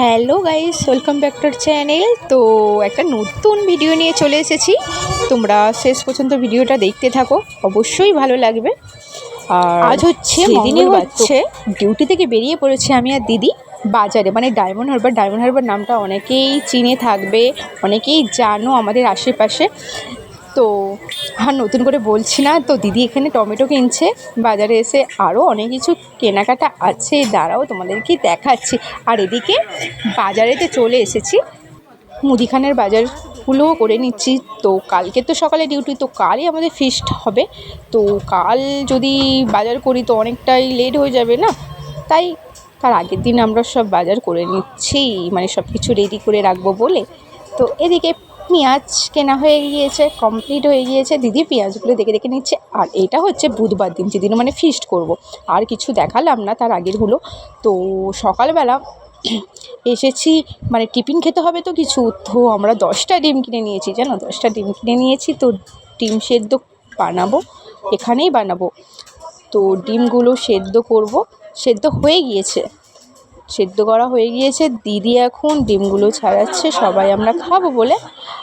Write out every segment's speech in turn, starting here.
Hello guys welcome back to channel তো একটা নতুন ভিডিও নিয়ে চলে এসেছি। তোমরা শেষ পর্যন্ত ভিডিওটা দেখতে থাকো অবশ্যই ভালো লাগবে। আর আজ হচ্ছে সেদিনই হচ্ছে ডিউটি থেকে বেরিয়ে পড়েছি আমি আর দিদি বাজারে। মানে ডায়মন্ড হারবার ডায়মন্ড হারবার নামটা অনেকেই চিনে থাকবে অনেকেই জানো আমাদের আশেপাশে। তো আর নতুন করে বলছি না। তো দিদি এখানে টমেটো কিনছে। বাজারে এসে আরও অনেক কিছু কেনাকাটা আছে। দাঁড়াও, তোমাদেরকে দেখাচ্ছি। আর এদিকে বাজারেতে চলে এসেছি। মুদিখানের বাজারগুলোও করে নিচ্ছি। তো কালকে তো সকালে ডিউটি তো কালই আমাদের ফিস্ট হবে। তো কাল যদি বাজার করি তো অনেকটাই লেট হয়ে যাবে না? তাই তার আগের দিন আমরা সব বাজার করে নিচ্ছি। মানে সব কিছু রেডি করে রাখব বলে। তো এদিকে পেঁয়াজ কেনা হয়ে গিয়েছে কমপ্লিট হয়ে গিয়েছে। দিদি পেঁয়াজগুলো দেখে দেখে নিচ্ছে। আর এটা হচ্ছে বুধবার দিন যেদিন মানে ফিস্ট করব। আর কিছু দেখালাম না, তার আগেরগুলো তো সকালবেলা এসেছি মানে টিফিন খেতে হবে তো কিছু। তো আমরা দশটা ডিম কিনে নিয়েছি, জানো? দশটা ডিম কিনে নিয়েছি, তো ডিম সেদ্ধ বানাবো, এখানেই বানাবো। তো ডিমগুলো সেদ্ধ করব। সেদ্ধ হয়ে গিয়েছে। সেদ্ধ করা হয়ে গিয়েছে। দিদি এখন ডিমগুলো ছাড়াচ্ছে, সবাই আমরা খাব বলে।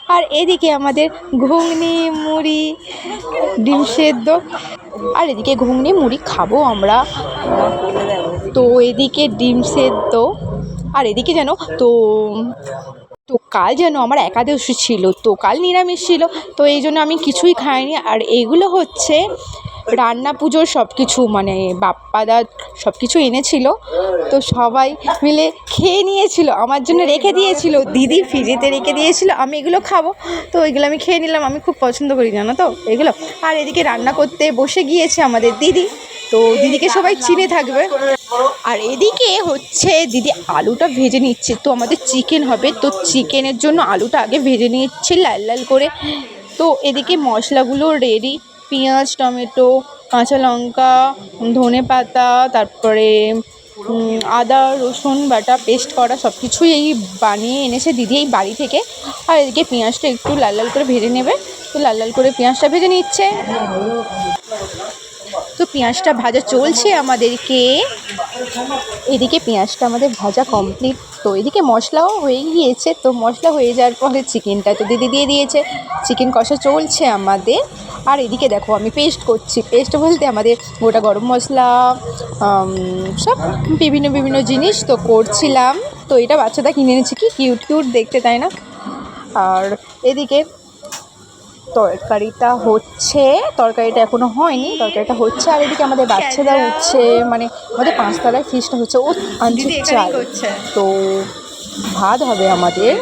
আর এদিকে আমাদের ঘুগনি, মুড়ি, ডিম সেদ্ধ। আর এদিকে ঘুগনি, মুড়ি খাব আমরা। তো এদিকে ডিম সেদ্ধ। আর এদিকে যেন তো তো কাল যেন আমার একাদশী ছিল, তো কাল নিরামিষ ছিল। তো এই জন্য আমি কিছুই খাইনি। আর এইগুলো হচ্ছে রান্না পুজোর সব কিছু মানে বাপ্পাদা সব কিছু এনেছিল। তো সবাই মিলে খেয়ে নিয়েছিল, আমার জন্য রেখে দিয়েছিল। দিদি ফ্রিজেতে রেখে দিয়েছিল, আমি এগুলো খাব। তো এগুলো আমি খেয়ে নিলাম, আমি খুব পছন্দ করি, জানো তো? এগুলো। আর এদিকে রান্না করতে বসে গিয়েছে আমাদের দিদি। তো দিদিকে সবাই চিনে থাকবে। আর এদিকে হচ্ছে, দিদি আলুটা ভেজে নিচ্ছে। তো আমাদের চিকেন হবে, তো চিকেনের জন্য আলুটা আগে ভেজে নিচ্ছে, লাল লাল করে। তো এদিকে মশলাগুলো রেডি পেঁয়াজ, টমেটো, কাঁচা লঙ্কা, ধনে পাতা, তারপরে আদা, রসুন, বাটা পেস্ট করা সব কিছুই এই বানিয়ে এনেছে দিদি এই বাড়ি থেকে। আর এদিকে পেঁয়াজটা একটু লাল লাল করে ভেজে নেবে। তো লাল লাল করে পেঁয়াজটা ভেজে নিচ্ছে। তো পেঁয়াজটা ভাজা চলছে আমাদেরকে। এদিকে পেঁয়াজটা আমাদের ভাজা কমপ্লিট তো এদিকে মশলাও হয়ে গিয়েছে, তো মশলা হয়ে যাওয়ার পরে চিকেনটা তো দিদি দিয়ে দিয়েছে। চিকেন কষা চলছে আমাদের। আর এদিকে দেখো আমি পেস্ট করছি। পেস্ট বলতে আমাদের গোটা গরম মশলা সব বিভিন্ন বিভিন্ন জিনিস তো করছিলাম। তো এটা বাচ্চাটা কিনে এনেছি। কি কিউট কিউট দেখতে, তাই না? আর এদিকে তরকারিটা হচ্ছে তরকারিটা এখনও হয়নি তরকারিটা হচ্ছে আর এদিকে আমাদের বাচ্চারা উঠছে মানে আমাদের পাঁচতলায় ফিসটা হচ্ছে ও আনছে চাল। তো ভাত হবে আমাদের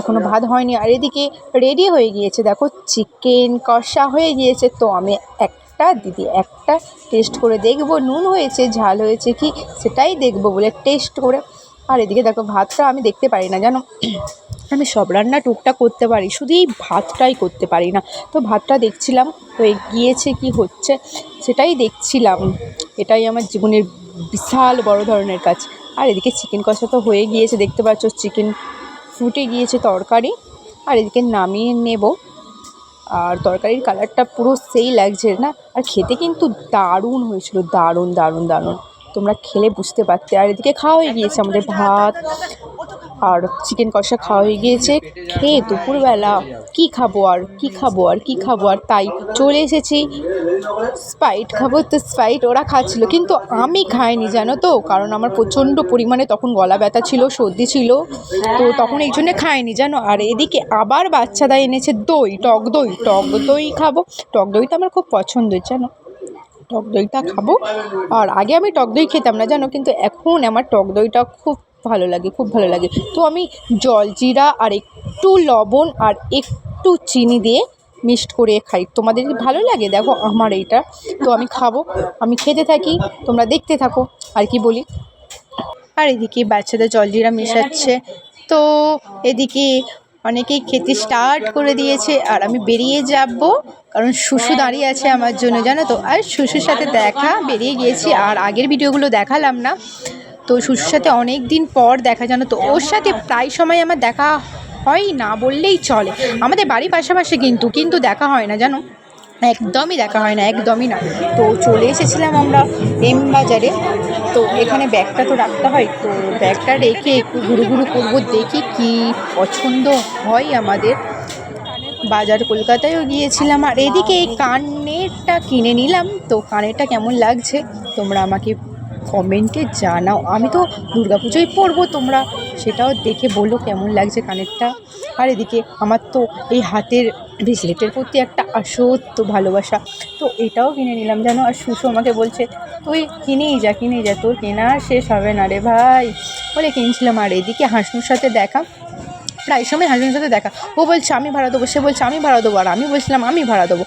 এখনও ভাত হয়নি আর এদিকে রেডি হয়ে গিয়েছে দেখো চিকেন কষা হয়ে গিয়েছে তো আমি একটা দিদি একটা টেস্ট করে দেখব নুন হয়েছে ঝাল হয়েছে কি সেটাই দেখব বলে টেস্ট করে। আর এদিকে দেখো ভাতটা আমি দেখতে পারি না জানো? আমি সব রান্না টুকটাক করতে পারি, শুধু এই ভাতটাই করতে পারি না। তো ভাতটা দেখছিলাম হয়ে গিয়েছে কি হচ্ছে সেটাই দেখছিলাম। এটাই আমার জীবনের বিশাল বড় ধরনের কাজ। আর এদিকে চিকেন কষা তো হয়ে গিয়েছে, দেখতে পাচ্ছ চিকেন ফুটে গিয়েছে তরকারি। আর এদিকে নামিয়ে নেব। আর তরকারির কালারটা পুরো সেই লাগছে না। আর খেতে কিন্তু দারুণ হয়েছিল, দারুণ দারুণ দারুণ। তোমরা খেলে বুঝতে পারতে। আর এদিকে খাওয়া হয়ে গিয়েছে আমাদের ভাত। আর চিকেন কষা খাওয়া হয়ে গিয়েছে। খেয়ে দুপুরবেলা কি খাব আর, কি খাব আর, কি খাব আর তাই চলে এসেছি। স্প্রাইট খাব তো স্প্রাইট ওরা খাচ্ছিল, কিন্তু আমি খাইনি, জানো তো? কারণ আমার প্রচণ্ড পরিমাণে তখন গলা ব্যথা ছিল, সর্দি ছিল। তো তখন এই জন্যে খাইনি, জানো? আর এদিকে আবার বাচ্চারা এনেছে দই, টক দই। টক দই খাব। টক দইটা আমার খুব পছন্দের, জানো? টক দইটা খাব। আর আগে আমি টক দই খেতাম না, জানো? কিন্তু এখন আমার টক দইটা খুব ভালো লাগে, খুব ভালো লাগে। তো আমি জলজিরা আর একটু লবণ আর একটু চিনি দিয়ে মিক্সড করে খাই। তোমাদের ভালো লাগে? দেখো আমার এইটা। তো আমি খাব, আমি খেতে থাকি, তোমরা দেখতে থাকো, আর কি বলি? আর এদিকে বাচ্চাদের জলজিরা মেশাচ্ছে। তো এদিকে অনেকেই খেতে স্টার্ট করে দিয়েছে, আর আমি বেরিয়ে যাব, কারণ শুশু দাঁড়িয়ে আছে আমার জন্য, জানো তো? আর শুশুর সাথে দেখা, বেরিয়ে গিয়েছি, আর আগের ভিডিওগুলো দেখালাম না। তো শুশুর সাথে অনেক দিন পর দেখা জানো তো ওর সাথে প্রায় সময় আমার দেখা হয় না বললেই চলে। আমাদের বাড়ির পাশাপাশি কিন্তু কিন্তু দেখা হয় না জানো? একদমই দেখা হয় না, একদমই না। তো চলে এসেছিলাম আমরা এম বাজারে। তো এখানে ব্যাগটা তো রাখতে হয়। তো ব্যাগটা রেখে একটু ঘুরু ঘুরু করব, দেখি কি পছন্দ হয় আমাদের। বাজার কলকাতায়ও গিয়েছিলাম। আর এদিকে এই কানেরটা কিনে নিলাম। তো কানেরটা কেমন লাগছে? তোমরা আমাকে কমেন্টে জানাও। আমি তো দুর্গা পুজোয় পরবো তোমরা। সেটাও দেখে বলো কেমন লাগছে কানেরটা। আর এদিকে আমার তো এই হাতের ব্রেসলেটের প্রতি একটা আসত্য ভালোবাসা। তো এটাও কিনে নিলাম জানো। আর সুসু আমাকে বলছে, তুই কিনেই যা কিনেই যা। তোর কেনা শেষ হবে না রে ভাই। বলে কিনছিলাম। আর এদিকে হাসনুর সাথে দেখা, প্রায় সময় হাজবেন্ডের সাথে দেখা। ও বলছে, আমি ভাড়া দেবো। সে বলছে, আমি ভাড়া দেবো। আর আমি বলছিলাম, আমি ভাড়া দেবো।